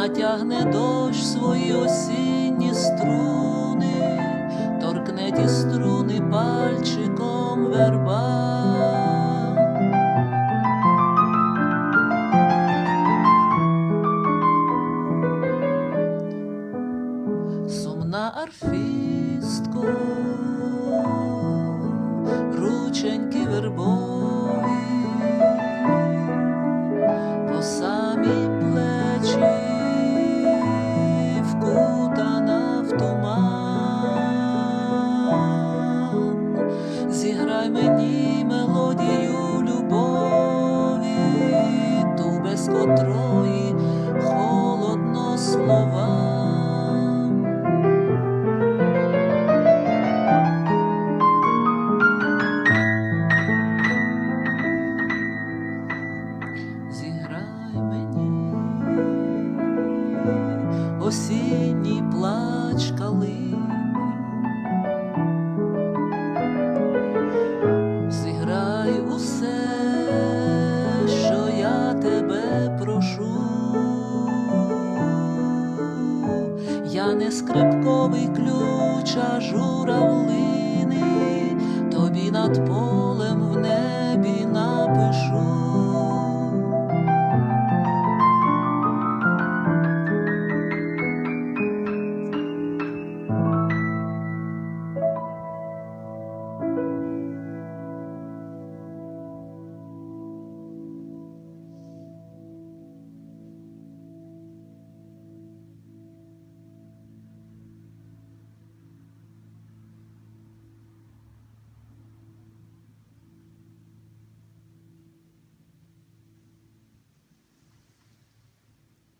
натягне дощ свої осінні струни, торкне ті струни пальчиком верба. сумна арфістко, рученьки вербові, словам. Зіграй мені осінній плач калини, скрипковий ключ, а журавлини, тобі над полем